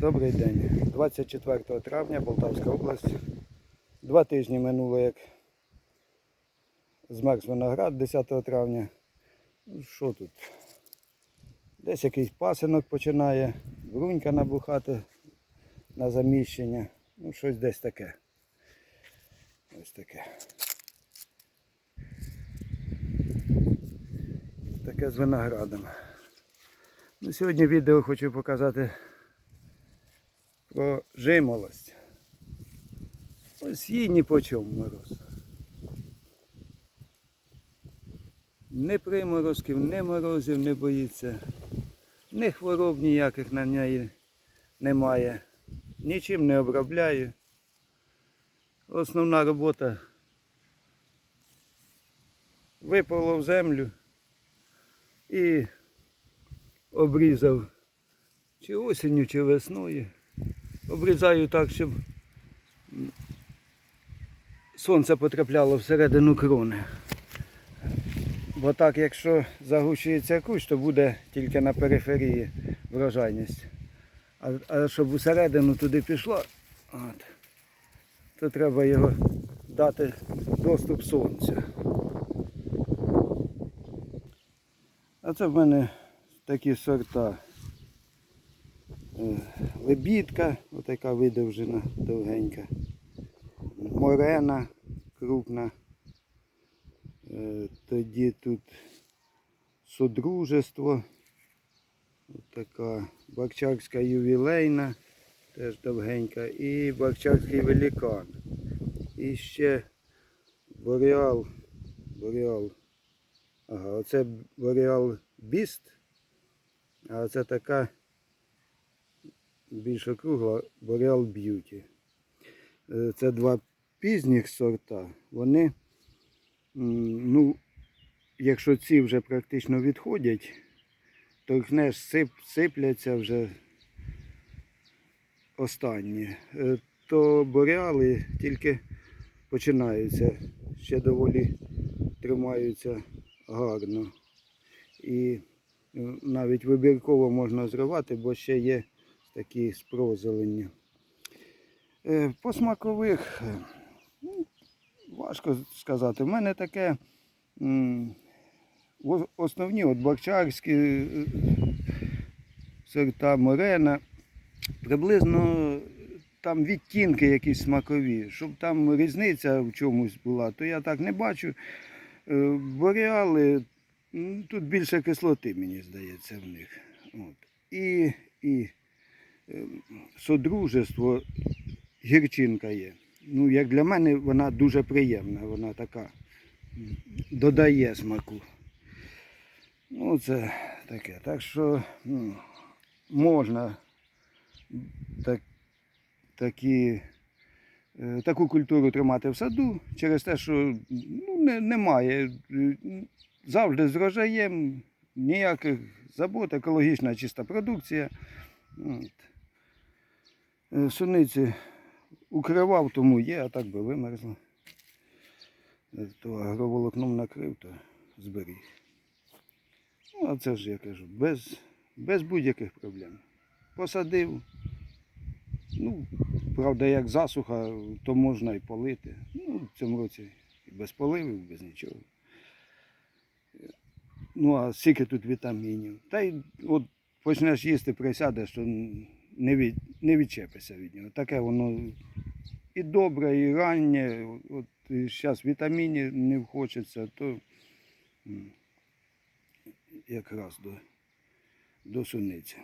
Добрий день. 24 травня, Полтавська область. Два тижні минуло, як змерз виноград 10 травня. Ну, Що тут? Десь якийсь пасинок починає, брунька набухати на заміщення. Ну, щось десь таке. Ось таке. Таке з виноградом. Ну, сьогодні відео хочу показати про жимолость. Ось їй ні по чому мороз. Ні приморозків, ні морозів не боїться, ні хвороб ніяких на неї немає. Нічим не обробляю. Основна робота випало в землю і обрізав чи осінню, чи весною. Обрізаю так, щоб сонце потрапляло всередину крони. Бо так, якщо загущується кущ, то буде тільки на периферії врожайність. А, а щоб усередину туди пішло, от, то треба його дати доступ сонця. А це в мене такі сорта. Лебідка, отака видовжена, довгенька. Морена крупна. Е, Тоді тут содружество. Така бакчарська ювілейна, теж довгенька. І бакчарський великан. І ще бореал. Бореал. Ага, оце бореал біст. А оце така більш округла Boreal Beauty. Е, Це два пізніх сорта. Вони, ну, якщо ці вже практично відходять, торкнеш, сип, сипляться вже останні. Е, То бореали тільки починаються, ще доволі тримаються гарно. І е, навіть вибірково можна зривати, бо ще є такі спрозелені. Е, По смакових, е, ну, важко сказати. У мене таке основні от бакчарські е, сорта морена. Приблизно там відтінки якісь смакові. Щоб там різниця в чомусь була, то я так не бачу. Бореали, тут більше кислоти, мені здається, в них. От. І, і содружество гірчинка є. Ну, як для мене, вона дуже приємна, вона така додає смаку. Ну, це таке. Так що м, можна так, такі, е, таку культуру тримати в саду через те, що ну, не, немає. е, Завжди з врожаєм, ніяких забот, екологічна чиста продукція. Е, Суниці укривав, тому є, а так би вимерзло. То агроволокном накрив, то зберіг. Ну, а це ж я кажу, без, без будь-яких проблем. Посадив. Ну, правда, як засуха, то можна і полити. Ну, в цьому році і без поливів, без нічого. Ну, а скільки тут вітамінів. Та й от почнеш їсти, присядеш, то не, від, не відчепишся від нього. Таке воно і добре, і раннє. От зараз вітамінів не хочеться, то якраз до, до суниці.